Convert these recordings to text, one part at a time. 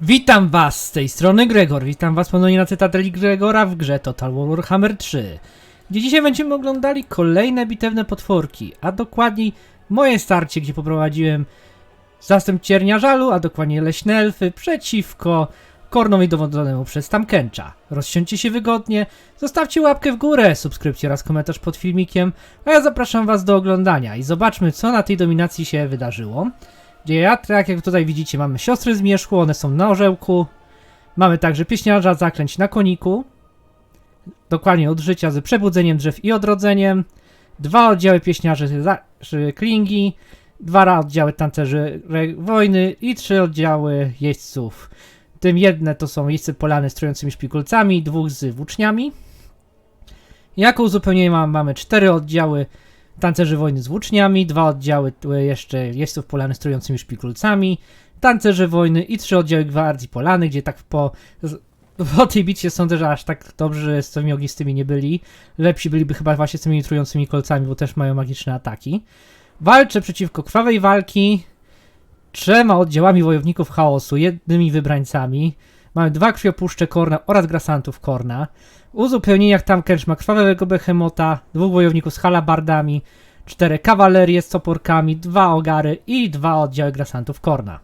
Witam was z tej strony Gregor, witam was ponownie na Cytadeli Gregora w grze Total War Warhammer 3 gdzie dzisiaj będziemy oglądali kolejne bitewne potworki, a dokładniej moje starcie, gdzie poprowadziłem zastęp Ciernia Żalu, a dokładnie Leśne Elfy przeciwko Kornowi dowodzonemu przez Tamkęcza. Rozsiądźcie się wygodnie, zostawcie łapkę w górę, subskrypcję oraz komentarz pod filmikiem, a ja zapraszam was do oglądania i zobaczmy co na tej dominacji się wydarzyło. Tak jak tutaj widzicie, mamy siostry zmierzchu, one są na orzełku. Mamy także pieśniarza zaklęć na koniku. Dokładnie od życia z przebudzeniem drzew i odrodzeniem. Dwa oddziały pieśniarzy z klingi. Dwa oddziały tancerzy wojny i trzy oddziały jeźdźców. Tym jedne to są jeźdźcy polany z trującymi szpikulcami, dwóch z włóczniami. Jako uzupełnienie ma- mamy cztery oddziały tancerzy wojny z włóczniami, dwa oddziały tu jeszcze jeźdźców polany z trującymi szpikulcami, tancerzy wojny i trzy oddziały gwardii polany, gdzie tak po, po tej bitwie sądzę, że aż tak dobrze z tymi ognistymi nie byli. Lepsi byliby chyba właśnie z tymi trującymi kolcami, bo też mają magiczne ataki. Walczę przeciwko krwawej walki trzema oddziałami wojowników chaosu, jednymi wybrańcami. Mamy dwa krwiopuszcze Korna oraz grasantów Korna. W uzupełnieniach Tamkerz ma krwawego behemota, dwóch wojowników z halabardami, cztery kawalerie z toporkami, dwa ogary i dwa oddziały grasantów Korna.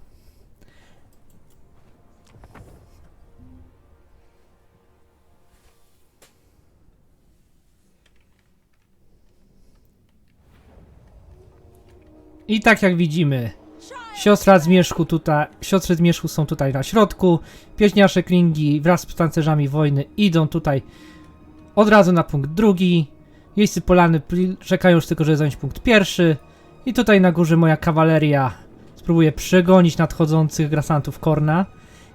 I tak jak widzimy, siostra Zmierzchu tutaj, siostry Zmierzchu są tutaj na środku, pieśniarze Klingi wraz z tancerzami wojny idą tutaj od razu na punkt drugi. Jeźdźcy polany czekają już tylko, żeby zająć punkt pierwszy. I tutaj na górze moja kawaleria spróbuje przegonić nadchodzących grasantów Korna.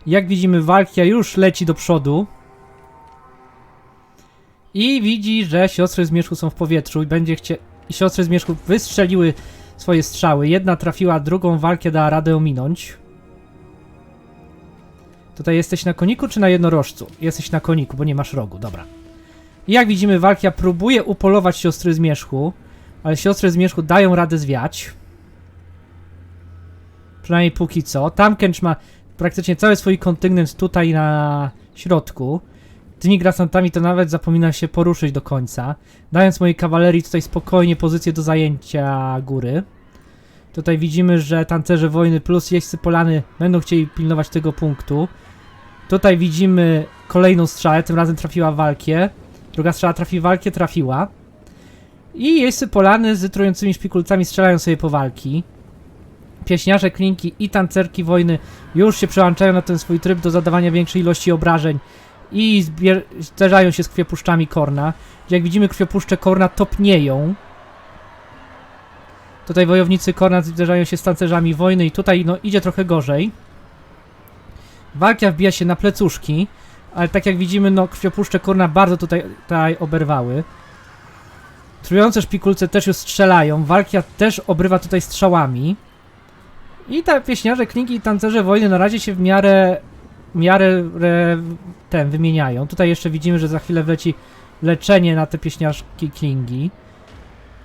Jak widzimy, Walkia już leci do przodu. I widzi, że siostry Zmierzchu są w powietrzu i będzie chcie... I siostry Zmierzchu wystrzeliły swoje strzały. Jedna trafiła, drugą Walkię dała radę ominąć. Tutaj jesteś na koniku czy na jednorożcu? Jesteś na koniku, bo nie masz rogu, dobra. I jak widzimy, Walkia próbuje upolować siostry Zmierzchu, ale siostry Zmierzchu dają radę zwiać. Przynajmniej póki co. Tamkench ma praktycznie cały swój kontyngent tutaj na środku. Tymi grasantami to nawet zapomina się poruszyć do końca, dając mojej kawalerii tutaj spokojnie pozycję do zajęcia góry. Tutaj widzimy, że tancerze wojny plus jeźdźcy polany będą chcieli pilnować tego punktu. Tutaj widzimy kolejną strzałę, tym razem trafiła walkę. Druga strzała trafi walkę, trafiła. I jeźdźcy polany z trującymi szpikulcami strzelają sobie po walki. Pieśniarze klinki i tancerki wojny już się przełączają na ten swój tryb do zadawania większej ilości obrażeń i zderzają się z krwiopuszczami Korna. Jak widzimy, krwiopuszcze Korna topnieją. Tutaj wojownicy Korna zderzają się z tancerzami wojny i tutaj no idzie trochę gorzej. Walkia wbija się na plecuszki, ale tak jak widzimy, no krwiopuszcze Korna bardzo tutaj, tutaj oberwały. Trujące szpikulce też już strzelają, Walkia też obrywa tutaj strzałami. I tak pieśniarze, klinki i tancerze wojny na razie się w miarę, miarę re, ten wymieniają. Tutaj jeszcze widzimy, że za chwilę wleci leczenie na te pieśniarzki klingi.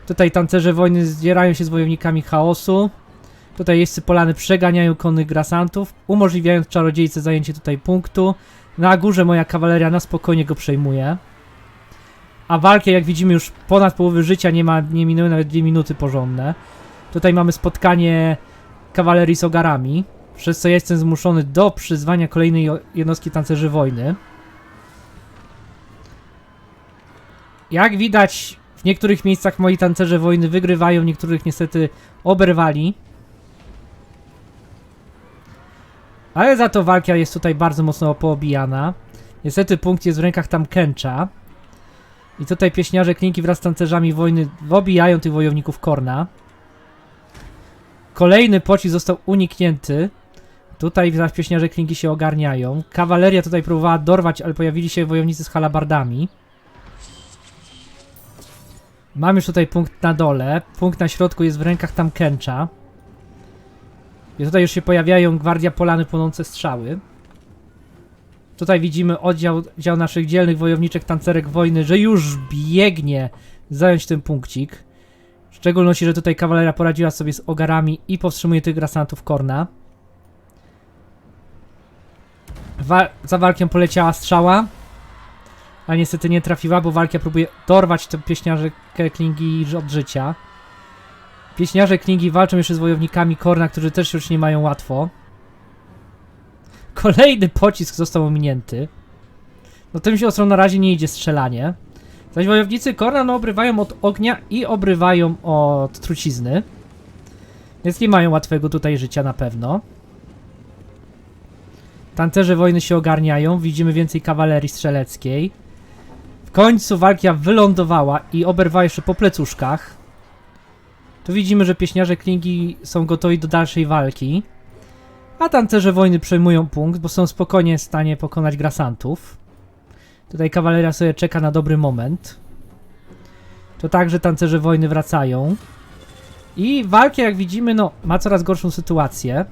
Tutaj tancerze wojny zdzierają się z wojownikami chaosu. Tutaj jeźdźcy polany przeganiają konnych grasantów, umożliwiając czarodziejce zajęcie tutaj punktu. Na górze moja kawaleria na spokojnie go przejmuje. A walkę, jak widzimy, już ponad połowy życia nie ma, nie minęły nawet dwie minuty porządne. Tutaj mamy spotkanie kawalerii z ogarami, przez co ja jestem zmuszony do przyzwania kolejnej jednostki tancerzy wojny. Jak widać, w niektórych miejscach moi tancerze wojny wygrywają, niektórych niestety oberwali. Ale za to walka jest tutaj bardzo mocno poobijana. Niestety punkt jest w rękach Tamkęcza. I tutaj pieśniarze klinki wraz z tancerzami wojny obijają tych wojowników Korna. Kolejny pocisk został uniknięty. Tutaj zaś pieśniarze klinki się ogarniają. Kawaleria tutaj próbowała dorwać, ale pojawili się wojownicy z halabardami. Mam już tutaj punkt na dole. Punkt na środku jest w rękach Tamkęcza. I tutaj już się pojawiają gwardia polany płonące strzały. Tutaj widzimy oddział, naszych dzielnych wojowniczek tancerek wojny, że już biegnie zająć ten punkcik. W szczególności, że tutaj kawaleria poradziła sobie z ogarami i powstrzymuje tych grasantów Korna. Wa za walkę poleciała strzała, ale niestety nie trafiła, bo walka próbuje dorwać tę pieśniarze Klingi od życia. Pieśniarze Klingi walczą jeszcze z wojownikami Korna, którzy też już nie mają łatwo. Kolejny pocisk został ominięty. No tym się ostrą na razie nie idzie strzelanie. Zaś wojownicy Korna no obrywają od ognia i obrywają od trucizny. Więc nie mają łatwego tutaj życia na pewno. Tancerze wojny się ogarniają, widzimy więcej kawalerii strzeleckiej. W końcu walkia wylądowała i oberwała jeszcze po plecuszkach. Tu widzimy, że pieśniarze Klingi są gotowi do dalszej walki. A tancerze wojny przejmują punkt, bo są spokojnie w stanie pokonać grasantów. Tutaj kawaleria sobie czeka na dobry moment. To także tancerze wojny wracają. I walka, jak widzimy, no, ma coraz gorszą sytuację.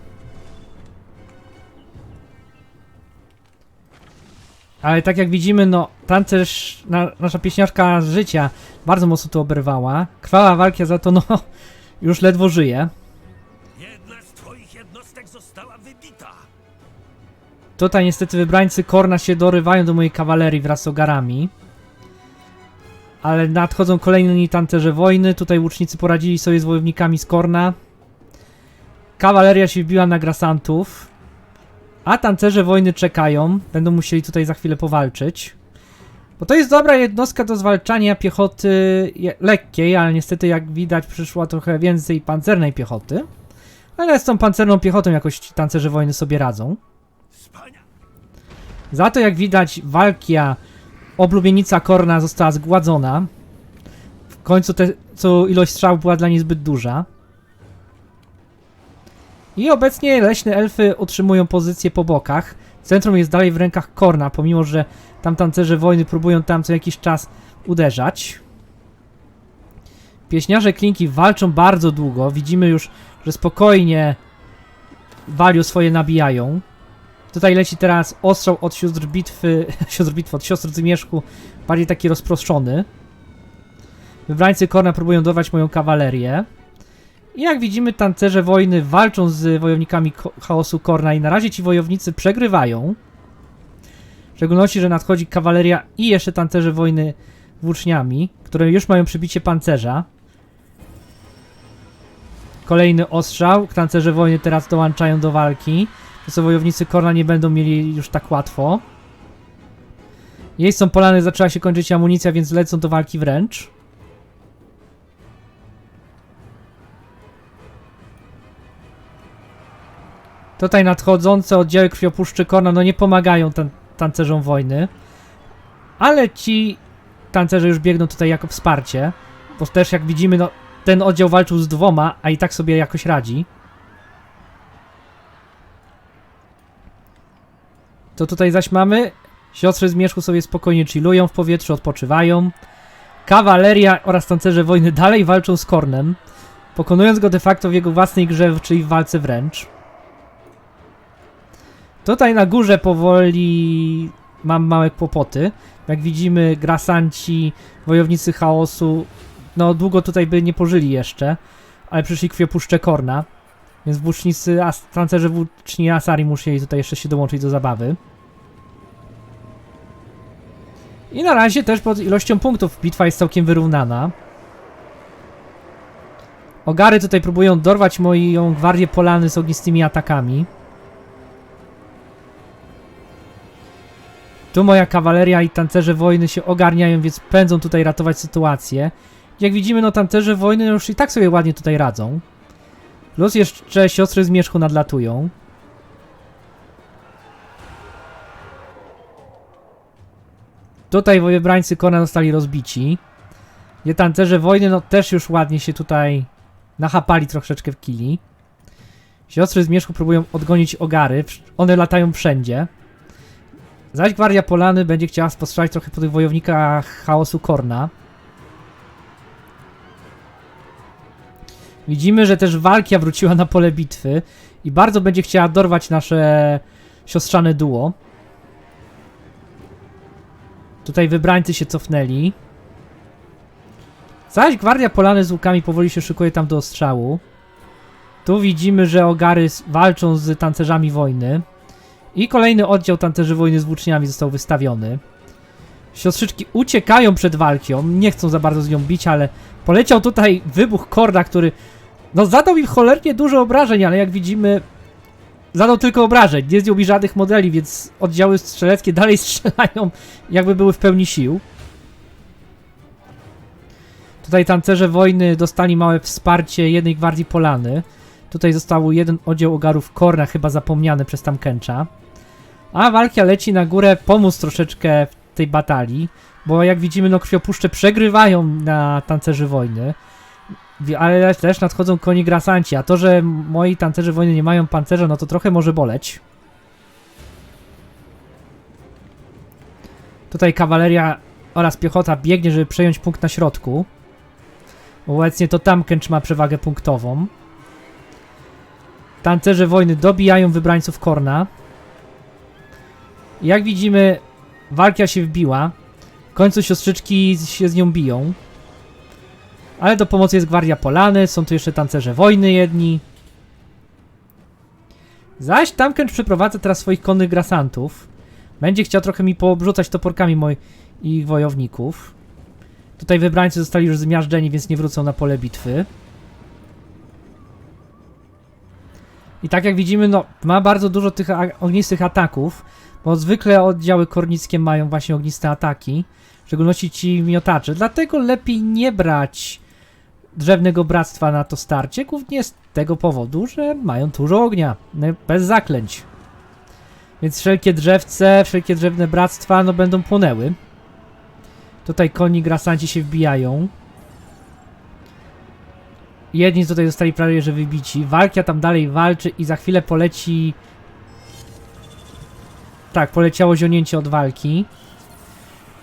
Ale tak jak widzimy, no, tancerz, na, nasza pieśniarka życia bardzo mocno tu oberwała. Krwawa walka za to, no, już ledwo żyje. Jedna z twoich jednostek została wybita. Tutaj niestety wybrańcy Korna się dorywają do mojej kawalerii wraz z ogarami. Ale nadchodzą kolejni tancerze wojny. Tutaj łucznicy poradzili sobie z wojownikami z Korna. Kawaleria się wbiła na grasantów. A tancerze wojny czekają. Będą musieli tutaj za chwilę powalczyć. Bo to jest dobra jednostka do zwalczania piechoty lekkiej, ale niestety jak widać przyszło trochę więcej pancernej piechoty. Ale z tą pancerną piechotą jakoś tancerze wojny sobie radzą. Za to jak widać walkia oblubienica Korna została zgładzona. W końcu te, co ilość strzał była dla niej zbyt duża. I obecnie leśne elfy utrzymują pozycję po bokach. Centrum jest dalej w rękach Korna, pomimo że tam tancerze wojny próbują tam co jakiś czas uderzać. Pieśniarze Klinki walczą bardzo długo. Widzimy już, że spokojnie Waliu swoje nabijają. Tutaj leci teraz ostrzał od sióstr bitwy, sióstr bitwy, od siostr zmierzchu, bardziej taki rozproszony. Wybrańcy Korna próbują dorwać moją kawalerię. Jak widzimy, tancerze wojny walczą z wojownikami chaosu Korna i na razie ci wojownicy przegrywają. W szczególności, że nadchodzi kawaleria i jeszcze tancerze wojny włóczniami, które już mają przybicie pancerza. Kolejny ostrzał. Tancerze wojny teraz dołączają do walki. To wojownicy Korna nie będą mieli już tak łatwo. Miejscom polany zaczęła się kończyć amunicja, więc lecą do walki wręcz. Tutaj nadchodzące oddziały krwiopuszczy Korna no nie pomagają tan tancerzom wojny. Ale ci tancerze już biegną tutaj jako wsparcie. Bo też jak widzimy, no ten oddział walczył z dwoma, a i tak sobie jakoś radzi. To tutaj zaś mamy. Siostry Zmierzchu sobie spokojnie chillują w powietrzu, odpoczywają. Kawaleria oraz tancerze wojny dalej walczą z Kornem, pokonując go de facto w jego własnej grze, czyli w walce wręcz. Tutaj na górze powoli mam małe kłopoty. Jak widzimy, grasanci, wojownicy chaosu, no długo tutaj by nie pożyli jeszcze, ale przyszli krwiopuszcze Korna. Więc włócznicy, tancerze włóczni Asari musieli tutaj jeszcze się dołączyć do zabawy. I na razie też pod ilością punktów bitwa jest całkiem wyrównana. Ogary tutaj próbują dorwać moją gwardię polany z ognistymi atakami. Tu moja kawaleria i tancerze wojny się ogarniają, więc pędzą tutaj ratować sytuację. Jak widzimy, no tancerze wojny już i tak sobie ładnie tutaj radzą. Plus jeszcze siostry zmierzchu nadlatują. Tutaj wybrańcy Kona zostali rozbici. Gdzie tancerze wojny no też już ładnie się tutaj nachapali troszeczkę w kili. Siostry zmierzchu próbują odgonić ogary. One latają wszędzie. Zaś Gwardia Polany będzie chciała postrzelać trochę po tych wojownikach chaosu Korna. Widzimy, że też Walkia wróciła na pole bitwy i bardzo będzie chciała dorwać nasze siostrzane duo. Tutaj wybrańcy się cofnęli. Zaś Gwardia Polany z łukami powoli się szykuje tam do ostrzału. Tu widzimy, że Ogary walczą z tancerzami wojny. I kolejny oddział tancerzy wojny z włóczniami został wystawiony. Siostrzyczki uciekają przed walką, nie chcą za bardzo z nią bić, ale poleciał tutaj wybuch Korda, który no zadał im cholernie dużo obrażeń, ale jak widzimy zadał tylko obrażeń, nie zdjął mi żadnych modeli, więc oddziały strzeleckie dalej strzelają jakby były w pełni sił. Tutaj tancerze wojny dostali małe wsparcie jednej gwardii Polany. Tutaj został jeden oddział ogarów Korna, chyba zapomniany przez Tamkęcza. A walka leci na górę pomóc troszeczkę w tej batalii, bo jak widzimy, no krwiopuszcze przegrywają na tancerzy wojny. Ale też nadchodzą koni grasanci, a to, że moi tancerzy wojny nie mają pancerza, no to trochę może boleć. Tutaj kawaleria oraz piechota biegnie, żeby przejąć punkt na środku. Obecnie to Tamkęcz ma przewagę punktową. Tancerze wojny dobijają wybrańców Korna. Jak widzimy, walka się wbiła. W końcu siostrzyczki się z nią biją. Ale do pomocy jest Gwardia Polany, są tu jeszcze tancerze wojny jedni. Zaś Tamkęcz przeprowadza teraz swoich konnych grasantów. Będzie chciał trochę mi poobrzucać toporkami moich wojowników. Tutaj wybrańcy zostali już zmiażdżeni, więc nie wrócą na pole bitwy. I tak jak widzimy, no, ma bardzo dużo tych ognistych ataków, bo zwykle oddziały kornickie mają właśnie ogniste ataki, w szczególności ci miotacze. Dlatego lepiej nie brać drzewnego bractwa na to starcie, głównie z tego powodu, że mają dużo ognia, bez zaklęć. Więc wszelkie drzewce, wszelkie drzewne bractwa, no będą płonęły. Tutaj koni grasanci się wbijają. Jedni tutaj zostali prawie że wybici. Walkia tam dalej walczy i za chwilę poleci... Tak, poleciało zionięcie od walki.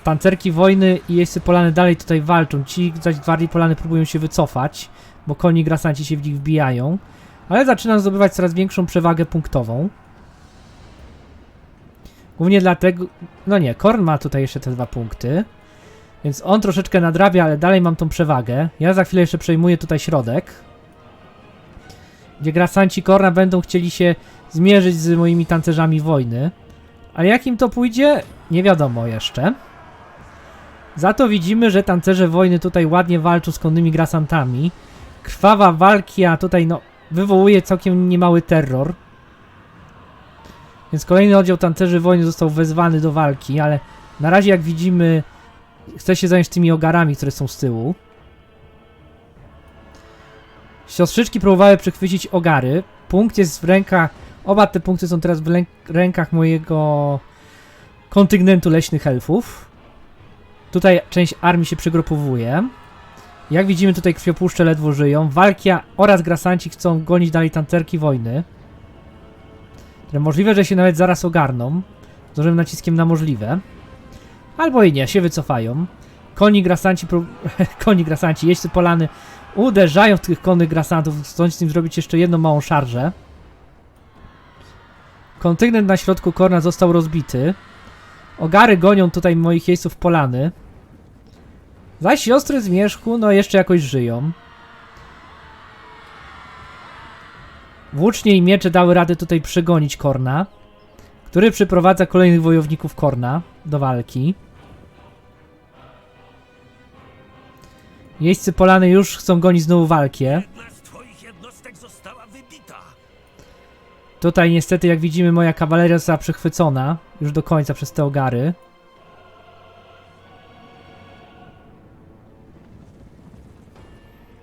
Pancerki wojny i jeźdźcy polany dalej tutaj walczą. Ci zaś gwardii polany próbują się wycofać, bo koni grasanci się w nich wbijają. Ale zaczynam zdobywać coraz większą przewagę punktową. Głównie dlatego... No nie, Korn ma tutaj jeszcze te dwa punkty. Więc on troszeczkę nadrabia, ale dalej mam tą przewagę. Ja za chwilę jeszcze przejmuję tutaj środek. Gdzie grasanci Korna będą chcieli się zmierzyć z moimi tancerzami wojny. Ale jak im to pójdzie? Nie wiadomo jeszcze. Za to widzimy, że tancerze wojny tutaj ładnie walczą z konnymi grasantami. Krwawa walka tutaj no wywołuje całkiem niemały terror. Więc kolejny oddział tancerzy wojny został wezwany do walki, ale na razie jak widzimy chce się zająć tymi ogarami, które są z tyłu. Siostrzyczki próbowały przechwycić ogary. Punkt jest w rękach. Oba te punkty są teraz w rękach mojego kontyngentu leśnych elfów. Tutaj część armii się przygrupowuje. Jak widzimy, tutaj krwiopuszcze ledwo żyją. Walkia oraz grasanci chcą gonić dalej tancerki wojny. Które możliwe, że się nawet zaraz ogarną. Z dużym naciskiem na możliwe. Albo i nie, się wycofają. Koni grasanci, prób- koni grasanci, jeźdźcy polany uderzają w tych konnych grasantów, chcąc z nim zrobić jeszcze jedną małą szarżę. Kontyngent na środku korna został rozbity. Ogary gonią tutaj moich jeźdźców polany. Zaś siostry zmierzchu, no jeszcze jakoś żyją. Włócznie i miecze dały radę tutaj przegonić Korna, który przyprowadza kolejnych wojowników Korna do walki. Jeźdźcy Polany już chcą gonić znowu walkę. Wybita. Tutaj niestety, jak widzimy, moja kawaleria została przechwycona już do końca przez te ogary.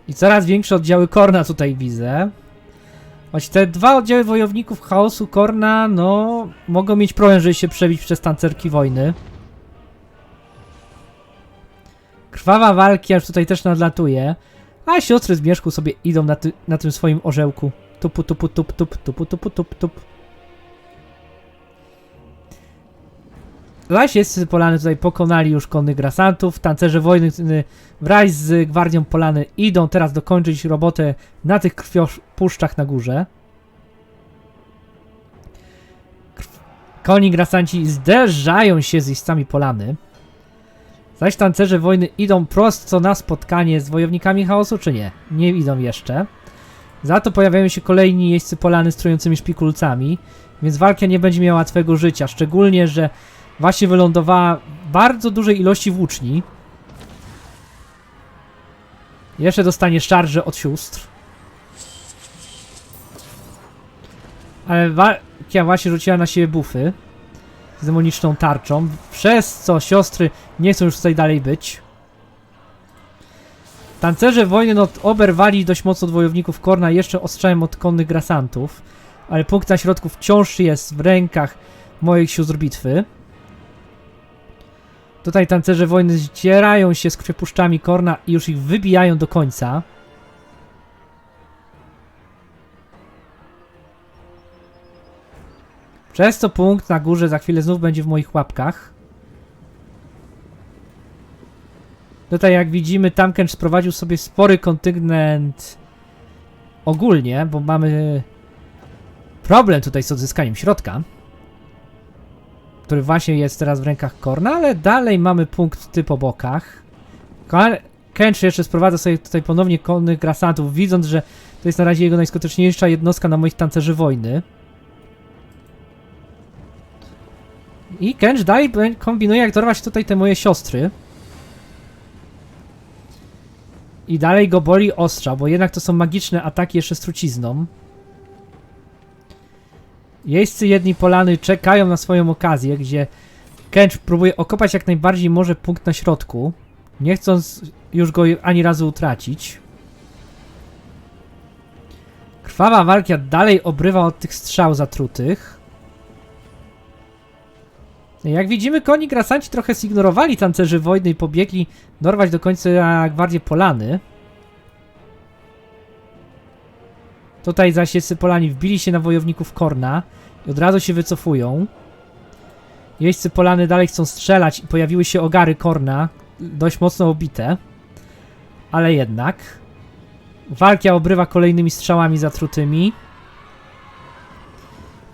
I coraz większe oddziały Korna tutaj widzę. Choć te dwa oddziały wojowników chaosu Korna, no, mogą mieć problem, żeby się przebić przez tancerki wojny. Krwawa walki aż tutaj też nadlatuje. A siostry Zmierzchu sobie idą na, ty, na tym swoim orzełku. Tupu, tupu, tup, tup, tupu, tupu, tup, tup. Jest Polany tutaj pokonali już konnych grasantów. Tancerze wojny y, wraz z gwardią Polany idą teraz dokończyć robotę na tych krwiopuszczach na górze. Koni grasanci zderzają się z jeźdźcami Polany. Zaś tancerze wojny idą prosto na spotkanie z wojownikami chaosu, czy nie? Nie idą jeszcze. Za to pojawiają się kolejni jeźdźcy polany z trującymi szpikulcami. Więc walka nie będzie miała łatwego życia, szczególnie, że właśnie wylądowała bardzo dużej ilości włóczni. Jeszcze dostanie szarże od sióstr. Ale Walkia właśnie rzuciła na siebie bufy z demoniczną tarczą, przez co siostry nie chcą już tutaj dalej być. Tancerze wojny no, oberwali dość mocno od wojowników Korna jeszcze ostrzałem od konnych grasantów, ale punkt na środku wciąż jest w rękach moich sióstr bitwy. Tutaj tancerze wojny zdzierają się z krwiopuszczami Korna i już ich wybijają do końca. Przez to punkt na górze za chwilę znów będzie w moich łapkach. Tutaj jak widzimy Tamken sprowadził sobie spory kontyngent ogólnie, bo mamy problem tutaj z odzyskaniem środka, który właśnie jest teraz w rękach Korna, ale dalej mamy punkty po bokach. Kench jeszcze sprowadza sobie tutaj ponownie konnych grasantów, widząc, że to jest na razie jego najskuteczniejsza jednostka na moich tancerzy wojny. I Kench dalej kombinuje jak dorwać tutaj te moje siostry. I dalej go boli ostrza, bo jednak to są magiczne ataki jeszcze z trucizną. Jeźdźcy jedni polany czekają na swoją okazję, gdzie Kench próbuje okopać jak najbardziej może punkt na środku, nie chcąc już go ani razu utracić. Krwawa walka dalej obrywa od tych strzał zatrutych. Jak widzimy, koni grasanci trochę zignorowali tancerzy wojny i pobiegli dorwać do końca gwardię Polany. Tutaj zaś jest Polani wbili się na wojowników Korna i od razu się wycofują. Jeźdźcy Polany dalej chcą strzelać i pojawiły się ogary Korna, dość mocno obite. Ale jednak. Walkia obrywa kolejnymi strzałami zatrutymi.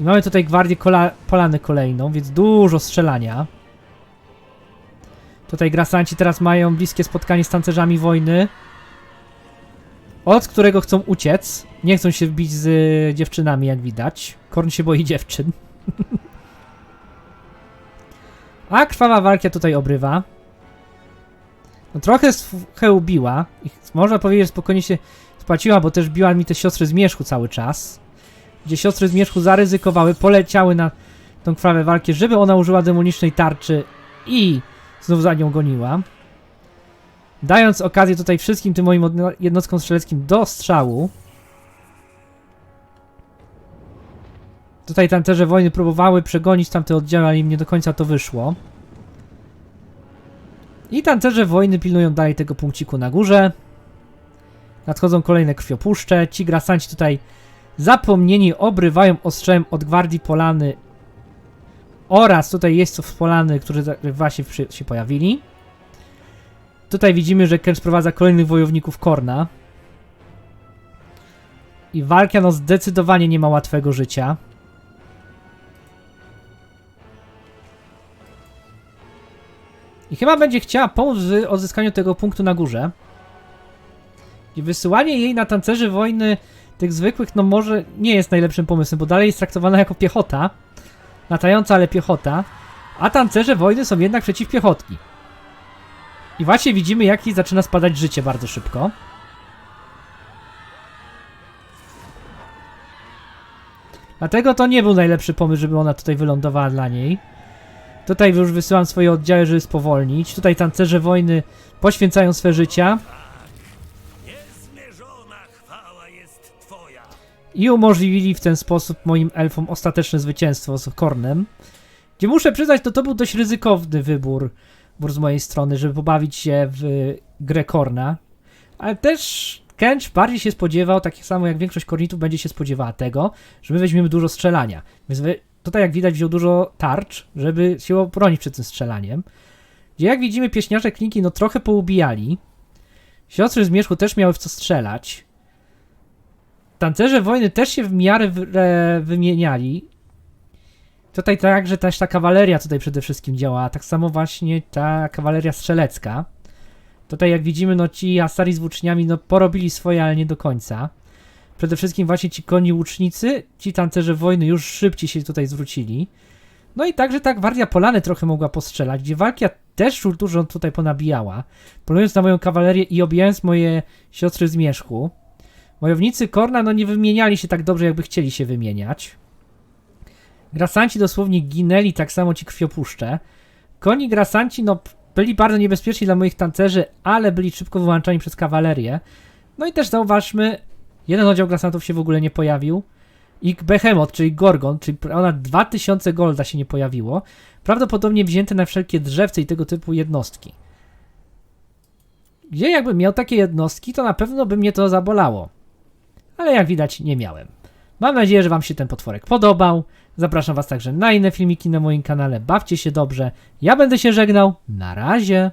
I mamy tutaj gwardię kola- Polany kolejną, więc dużo strzelania. Tutaj grasanci teraz mają bliskie spotkanie z tancerzami wojny. Od którego chcą uciec. Nie chcą się wbić z dziewczynami, jak widać. Korn się boi dziewczyn. A krwawa walka tutaj obrywa. No trochę trochę ubiła. Można powiedzieć, że spokojnie się spłaciła, bo też biła mi te siostry zmierzchu cały czas. Gdzie siostry zmierzchu zaryzykowały, poleciały na tą krwawą walkę, żeby ona użyła demonicznej tarczy i znów za nią goniła. Dając okazję tutaj wszystkim tym moim jednostkom strzeleckim do strzału. Tutaj tancerze wojny próbowały przegonić tamte oddziały, ale im nie do końca to wyszło. I tancerze wojny pilnują dalej tego punkciku na górze. Nadchodzą kolejne krwiopuszcze. Ci grasanci tutaj zapomnieni obrywają ostrzem od gwardii Polany oraz tutaj jeźdźców Polany, którzy właśnie się pojawili. Tutaj widzimy, że Kerr sprowadza kolejnych wojowników Korna. I walka no zdecydowanie nie ma łatwego życia. I chyba będzie chciała pomóc w odzyskaniu tego punktu na górze. I wysyłanie jej na tancerzy wojny tych zwykłych, no może nie jest najlepszym pomysłem, bo dalej jest traktowana jako piechota. Latająca, ale piechota. A tancerze wojny są jednak przeciwpiechotki. I właśnie widzimy, jak jej zaczyna spadać życie bardzo szybko. Dlatego to nie był najlepszy pomysł, żeby ona tutaj wylądowała dla niej. Tutaj już wysyłam swoje oddziały, żeby spowolnić. Tutaj tancerze wojny poświęcają swe życia i umożliwili w ten sposób moim elfom ostateczne zwycięstwo z Kornem. Gdzie muszę przyznać, to to był dość ryzykowny wybór, wybór z mojej strony, żeby pobawić się w grę Korna. Ale też Kench bardziej się spodziewał, tak samo jak większość Kornitów będzie się spodziewała tego, że my weźmiemy dużo strzelania. Więc tutaj jak widać wziął dużo tarcz, żeby się obronić przed tym strzelaniem. Gdzie jak widzimy pieśniarze klinki no trochę poubijali. Siostry Zmierzchu też miały w co strzelać. Tancerze wojny też się w miarę w, e, wymieniali. Tutaj także też ta kawaleria tutaj przede wszystkim działa, tak samo właśnie ta kawaleria strzelecka. Tutaj jak widzimy, no ci Asari z włóczniami no porobili swoje, ale nie do końca. Przede wszystkim właśnie ci koni łucznicy, ci tancerze wojny już szybciej się tutaj zwrócili. No i także ta gwardia Polany trochę mogła postrzelać, gdzie Walkia też dużo tutaj ponabijała, polując na moją kawalerię i obijając moje siostry z Mierzchu. Wojownicy Korna no nie wymieniali się tak dobrze, jakby chcieli się wymieniać. Grasanci dosłownie ginęli, tak samo ci krwiopuszcze. Koni grasanci no byli bardzo niebezpieczni dla moich tancerzy, ale byli szybko wyłączani przez kawalerię. No i też zauważmy, jeden oddział grasantów się w ogóle nie pojawił. I Behemoth, czyli Gorgon, czyli ponad 2000 golda się nie pojawiło. Prawdopodobnie wzięte na wszelkie drzewce i tego typu jednostki. Gdzie jakbym miał takie jednostki, to na pewno by mnie to zabolało. Ale jak widać, nie miałem. Mam nadzieję, że Wam się ten potworek podobał. Zapraszam Was także na inne filmiki na moim kanale. Bawcie się dobrze. Ja będę się żegnał. Na razie.